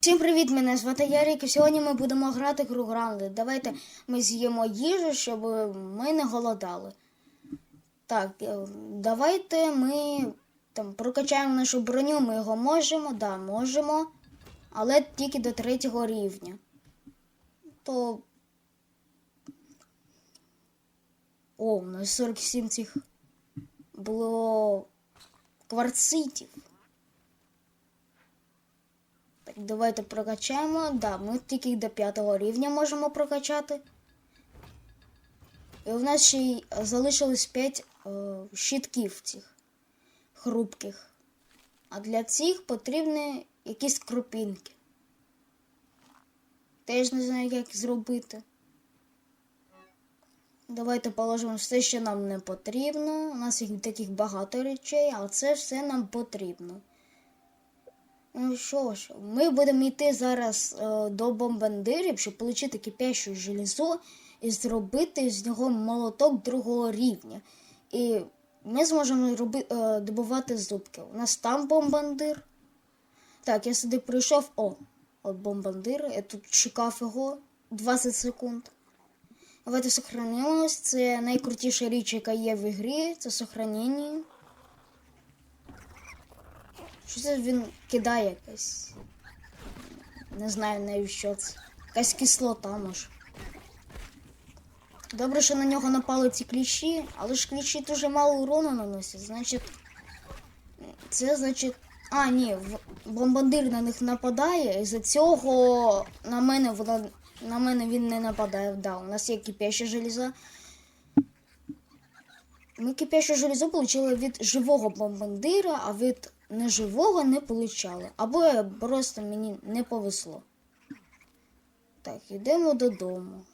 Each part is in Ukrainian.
Всім привіт! Мене звати Ярик, і сьогодні ми будемо грати гру Гранди. Давайте ми з'їмо їжу, щоб ми не голодали. Так, е, давайте ми там прокачаємо нашу броню, ми його можемо, да, можемо, але тільки до третього рівня. То. О, у нас 47 цих було кварцитів. Давайте прокачаємо. Да, ми тільки до п'ятого рівня можемо прокачати. І у нас ще й залишилось 5 е, щитків цих хрупких. А для цих потрібні якісь крупінки. Теж не знаю, як зробити. Давайте положимо все, що нам не потрібно. У нас їх таких багато речей, а це все нам потрібно. Ну що ж, ми будемо йти зараз е, до бомбандирів, щоб отримати кипящу железо і зробити з нього молоток другого рівня. І ми зможемо роби, е, добувати зубки. У нас там бомбандир. Так, я сюди прийшов. О, от бомбандир. Я тут чекав його 20 секунд. Давайте сохранимось. Це найкрутіша річ, яка є в ігрі. Це сохранення. Що це він кидає якась? Не знаю навіть що це. Якась кислота може. Добре, що на нього напали ці кліщі, але ж кліщі дуже мало урону наносять. Значить. Це значить. А, ні, бомбардир на них нападає, і за цього на мене вона. На мене він не нападає. Да, у нас є кипяща железа. Ми кипяще железо отримали від живого бомбандира, а від неживого не получали. Або просто мені не повезло. Так, йдемо додому.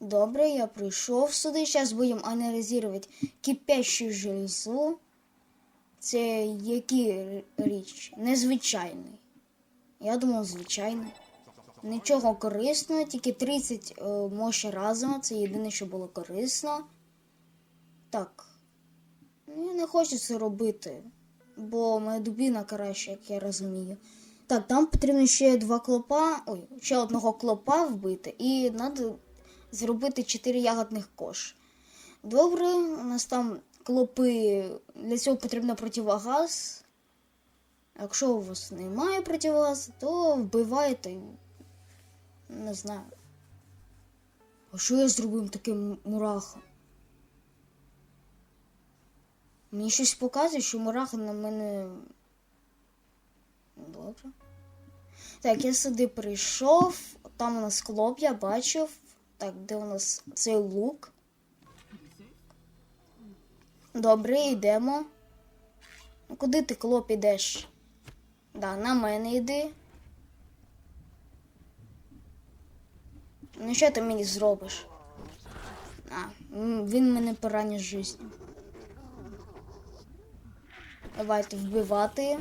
Добре, я прийшов сюди. Зараз будемо аналізувати кипящу железу. Це який річ? Незвичайний. Я думав, звичайний. Нічого корисного, тільки 30 е, мощі разом. Це єдине, що було корисно. Так. Ну, Я не хочу це робити, бо моя дубіна краще, як я розумію. Так, там потрібно ще два клопа. Ой, ще одного клопа вбити, і треба зробити 4 ягодних кош. Добре, у нас там клопи. Для цього потрібно противогаз. Якщо у вас немає противогазу, то вбивайте. Не знаю. А що я зробив таким мурахом? Мені щось показує, що мураха на мене. Добре. Так, я сюди прийшов. Там у нас клоп, я бачив. Так, де у нас цей лук? Добре, йдемо. Ну, Куди ти клоп ідеш? Да, на мене йди. Ну що ти мені зробиш? А, він мене поранить життю. Давайте вбивати.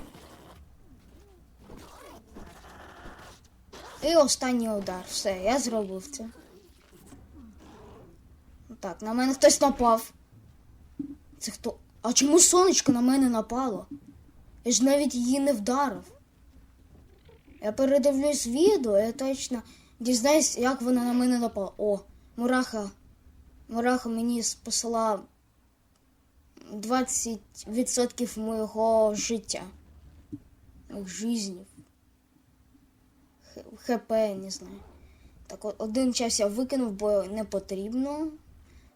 І останній удар. Все, я зробив це. Так, на мене хтось напав. Це хто? А чому сонечко на мене напало? Я ж навіть її не вдарив. Я передивлюсь відео, я точно дізнаюсь, як вона на мене напала. О, мураха. Мураха мені спасла 20% моєго життя. Моїх жизнів. ХП, не знаю. Так, от один час я викинув, бо не потрібно.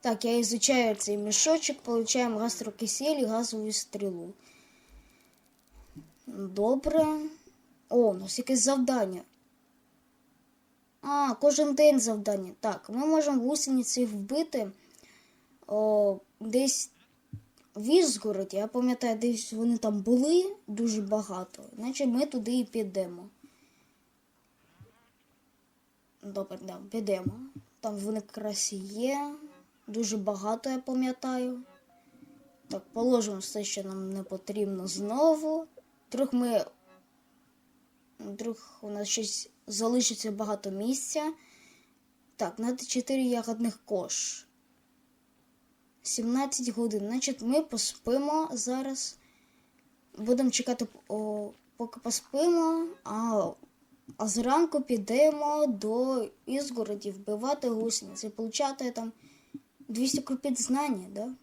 Так, я ізучаю цей мішочок, получаємо гастрокисель і газову стрілу. Добре. О, у нас якесь завдання. А, кожен день завдання. Так, ми можемо гусениці вбити. О, десь в Ізгороді, я пам'ятаю, десь вони там були дуже багато. Значить ми туди і підемо. Добре, да, підемо. Там вони якраз і є. Дуже багато, я пам'ятаю. Так, положимо все, що нам не потрібно знову. Вдруг ми. Вдруг у нас щось залишиться багато місця. Так, надо 4 ягодних кош. 17 годин. Значить, ми поспимо зараз. Будемо чекати о, поки поспимо, а, а зранку підемо до Ізгороді вбивати гусениць і получати там 200 копіт знання, да?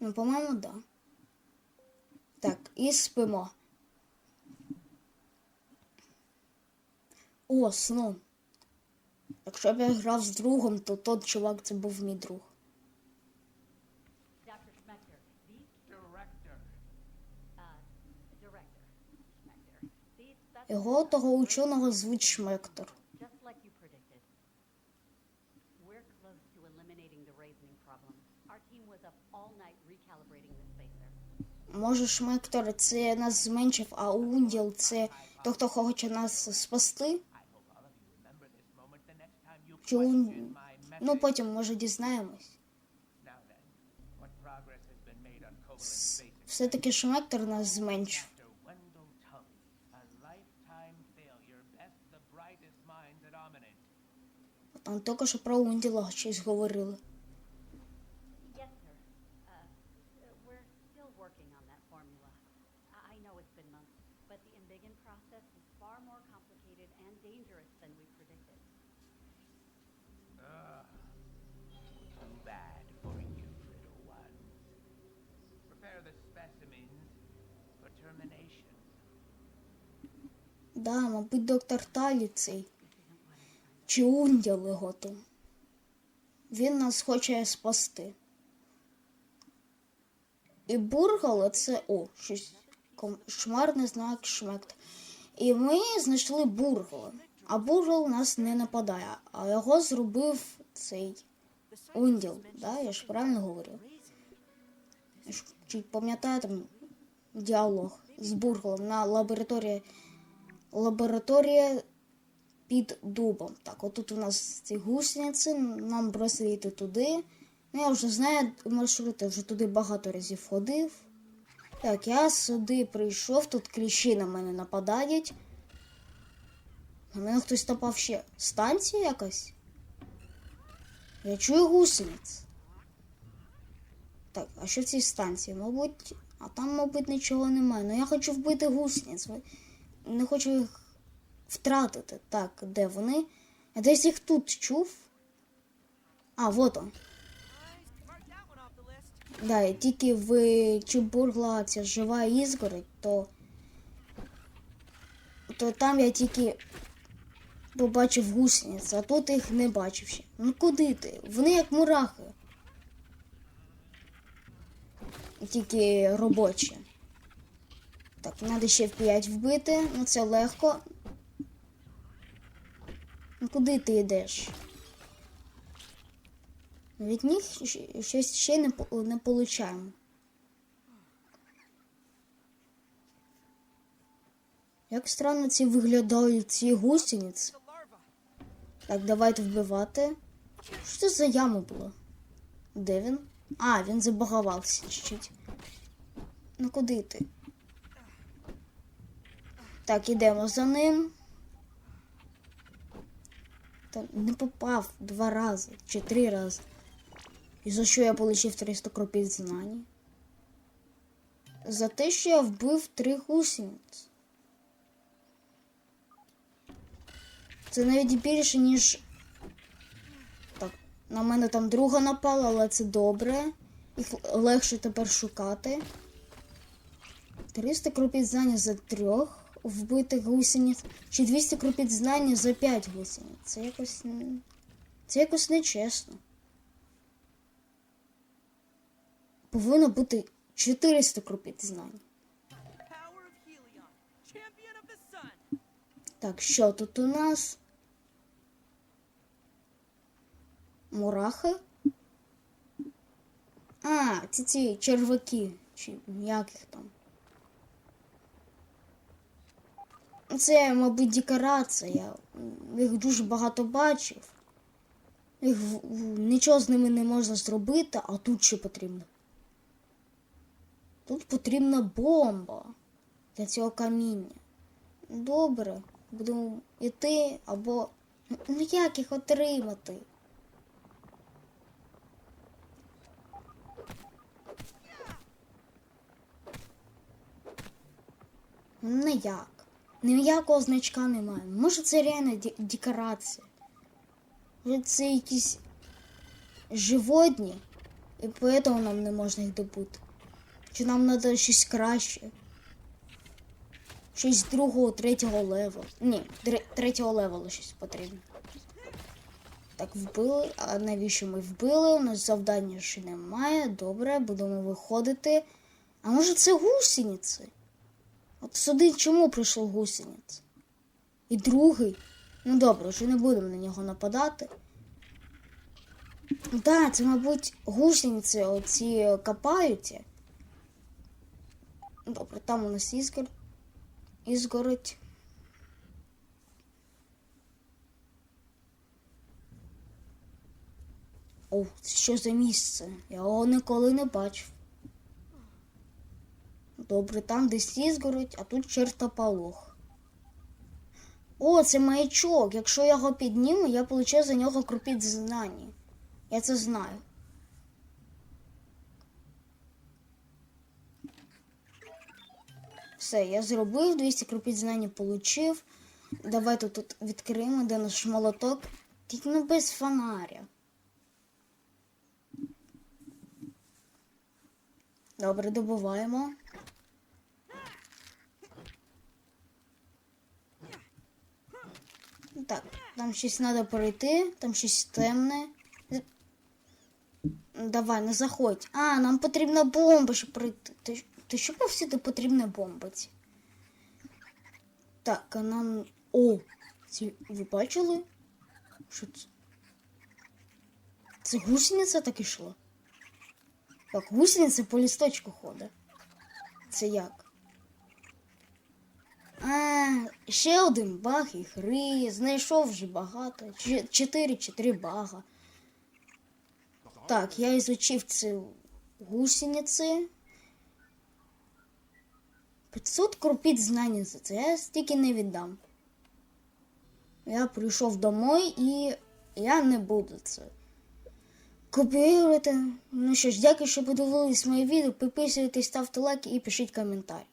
Ну, по-моєму, да. Так, і спимо. О, сну. Якщо б я грав з другом, то тот чувак це був мій друг. All night recalibrating the spacer. Може, Шмектор це нас зменшив, а Унділ це той, хто хоче нас спасти? Чи Ун... Ну, потім, може, дізнаємось. Все-таки Шмектор нас зменшив. Little ones. Prepare the specimens for termination. Да, мабуть, доктор Талі цей. Чи Унділ його. Він нас хоче спасти. І Бургало це о, щось шмарний знак шмект. І ми знайшли Бургала. А Бургал нас не нападає, а його зробив цей Унділ. Да? Я ж правильно говорю? Чи пам'ятаєте діалог з Бургалом на лабораторії лабораторія під дубом. Так, отут у нас ці гусениці, нам просто йти туди. Ну, я вже знаю маршрут, я вже туди багато разів ходив. Так, я сюди прийшов, тут кліщі на мене нападають. На мене хтось напав ще. Станція якась? Я чую гусениць. Так, а що в цій станції? Мабуть, а там, мабуть, нічого немає. Ну я хочу вбити гусениць. Не хочу їх втратити. Так, де вони? Я десь їх тут чув. А, вот он. Да, і тільки в Чебургла ця жива ізгородь, то, то там я тільки побачив гусениць, а тут їх не бачив ще. Ну куди ти? Вони як мурахи. Тільки робочі. Так, треба ще в 5 вбити, ну це легко. Ну куди ти йдеш? Від них щось ще не, не получаємо. Як странно ці виглядають ці гусениці. Так, давайте вбивати. Що це за яма була? Де він? А, він забагавався чуть-чуть. Ну куди ти? Так, ідемо за ним. Та не попав два рази чи три рази. І за що я отримав 300 кропіт знань? За те, що я вбив три гусениць. Це навіть більше, ніж. Так, на мене там друга напала, але це добре. Їх легше тепер шукати. 300 кропіт знання за трьох вбитих гусениць, чи 200 кропіт знання за 5 гусениць. Це якось. Це якось нечесно. Повинно бути 400 кропіт знань. Так, що тут у нас? Мурахи? А, ці ці черваки, чи як там. Це, мабуть, декорація. Їх дуже багато бачив. Їх нічого з ними не можна зробити, а тут що потрібно? Тут потрібна бомба для цього каміння. Добре, будемо йти або. Ну як їх отримати? Ну як? Ніякого значка немає. Може це реально декорація. Може це якісь животні, і поэтому нам не можна їх добути. Чи нам треба щось краще? Щось другого, третього левелу. Ні, тре- третього левелу щось потрібно. Так, вбили. А навіщо ми вбили? У нас завдання ще немає. Добре, будемо виходити. А може це гусениці? От сюди чому прийшов гусениць? І другий. Ну добре, вже не будемо на нього нападати. Так, да, це, мабуть, гусениці оці копають. Добре, там у нас ізгор. Ізгородь. О, це що за місце? Я його ніколи не бачив. Добре, там десь ізгородь, а тут чертополох. О, це маячок. Якщо я його підніму, я получу за нього крупіт знання. Я це знаю. Все, я зробив, 200 крупіт знання получив. Давайте тут відкриємо, де наш молоток. Тільки ну без фонаря. Добре, добуваємо. Так, там щось треба пройти, там щось темне. Давай, не заходь. А, нам потрібна бомба, щоб пройти. Ти, ти що повсюди потрібна бомба? Так, а нам. О! Ці... Ви бачили? Що це? Це гусениця так ішла? Так, гусениця по лісточку ходить. Це як? А, ще один баг ігри. Знайшов вже багато. Чотири чи три бага. Так, я изучив цю гусениці. 500 крупіт знання за це. Я стільки не віддам. Я прийшов домой і я не буду це копіювати. Ну що ж, дякую, що подивились моє відео. Підписуйтесь, ставте лайки і пишіть коментарі.